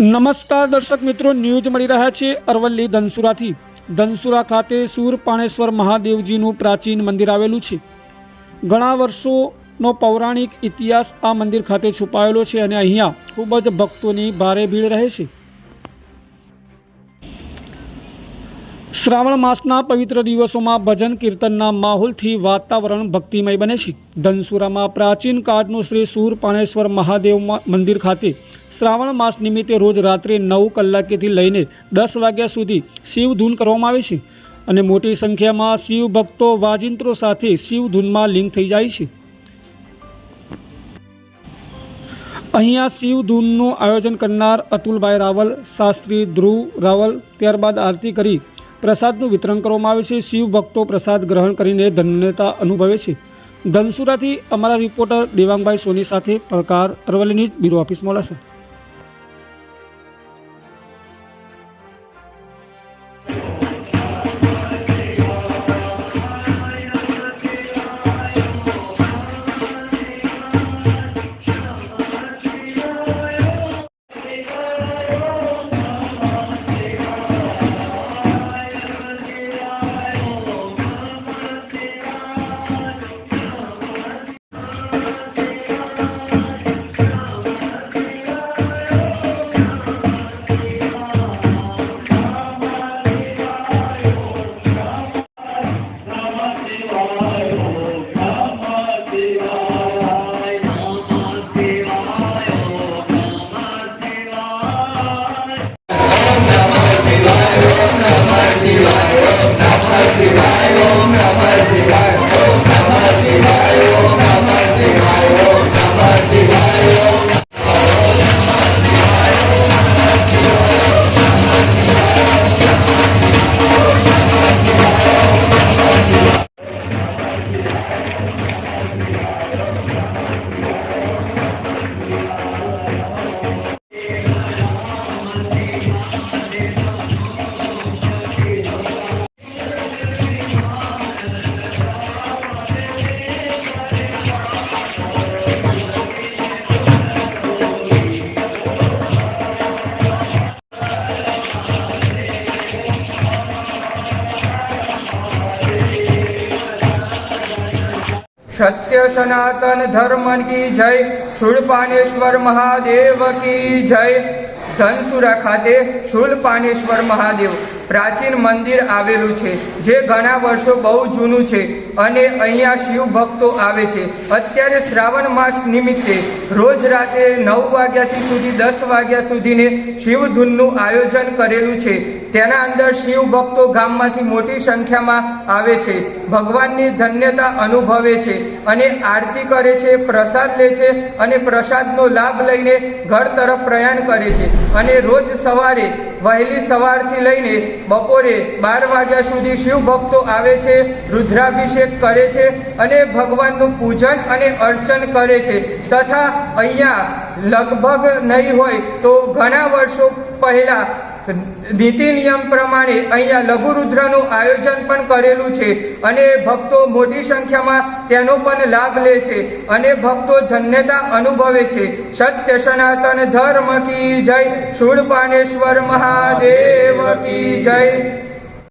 નમસ્કાર દર્શક મિત્રો, ન્યૂઝ મળી રહ્યા છે અરવલ્લી ધનસુરાથી. ધનસુરા ખાતે સૂરપાણેશ્વર મહાદેવજીનું પ્રાચીન મંદિર આવેલું છે. ઘણા વર્ષોનો પૌરાણિક ઇતિહાસ આ મંદિર ખાતે છુપાયેલો છે અને અહીંયા ખૂબ જ ભક્તોની ભારે ભીડ રહે છે. શ્રાવણ માસના પવિત્ર દિવસોમાં ભજન કીર્તનના માહોલથી વાતાવરણ ભક્તિમય બને છે. ધનસુરામાં પ્રાચીન કાળનું શ્રી સૂરપાણેશ્વર મહાદેવ મંદિર ખાતે શ્રાવણ માસ નિમિત્તે રોજ રાત્રે નવ કલાકેથી લઈને દસ વાગ્યા સુધી શિવધૂન કરવામાં આવે છે અને મોટી સંખ્યામાં શિવ ભક્તો વાજિંત્રો સાથે શિવધૂનમાં લિંક થઈ જાય છે. અહીંયા શિવધૂનનું આયોજન કરનાર અતુલભાઈ રાવલ, શાસ્ત્રી ધ્રુવ રાવલ ત્યારબાદ આરતી કરી પ્રસાદનું વિતરણ કરવામાં આવે છે. શિવ ભક્તો પ્રસાદ ગ્રહણ કરીને ધન્યતા અનુભવે છે. ધનસુરાથી અમારા રિપોર્ટર દેવાંગભાઈ સોની સાથે, પડકાર અરવલ્લી ન્યૂઝ, બ્યુરો ઓફિસ મોલાસા સત્ય સનાતન ધર્મ કી જય શૂળપાનેશ્વર મહાદેવ કી જય ધનસુરા ખાતે શૂલપાનેશ્વર મહાદેવ પ્રાચીન મંદિર આવેલું છે, જે ઘણા વર્ષો બહુ જૂનું છે અને અહીંયા શિવ ભક્તો આવે છે. અત્યારે શ્રાવણ માસ નિમિત્તે રોજ રાતે નવ વાગ્યાથી સુધી દસ વાગ્યા સુધીને શિવધૂનનું આયોજન કરેલું છે. તેના અંદર શિવ ભક્તો ગામમાંથી મોટી સંખ્યામાં આવે છે. ભગવાનની ધન્યતા અનુભવે છે અને આરતી કરે છે, પ્રસાદ લે છે અને પ્રસાદનો લાભ લઈને ઘર તરફ પ્રયાણ કરે છે. અને રોજ સવારે વહેલી સવારથી લઈને બપોરે બાર વાગ્યા સુધી શિવ ભક્તો આવે છે, રુદ્રાભિષેક કરે છે અને ભગવાનનું પૂજન અને અર્ચન કરે છે. તથા અહીંયા લગભગ નહીં હોય તો ઘણા વર્ષો પહેલા નીતિ નિયમ પ્રમાણે અહીંયા લઘુરુદ્રનું આયોજન પણ કરેલું છે અને ભક્તો મોટી સંખ્યામાં તેનો પણ લાભ લે છે અને ભક્તો ધન્યતા અનુભવે છે. સત્ય સનાતન ધર્મ કી જય શૂળપાણેશ્વર મહાદેવ કી જય.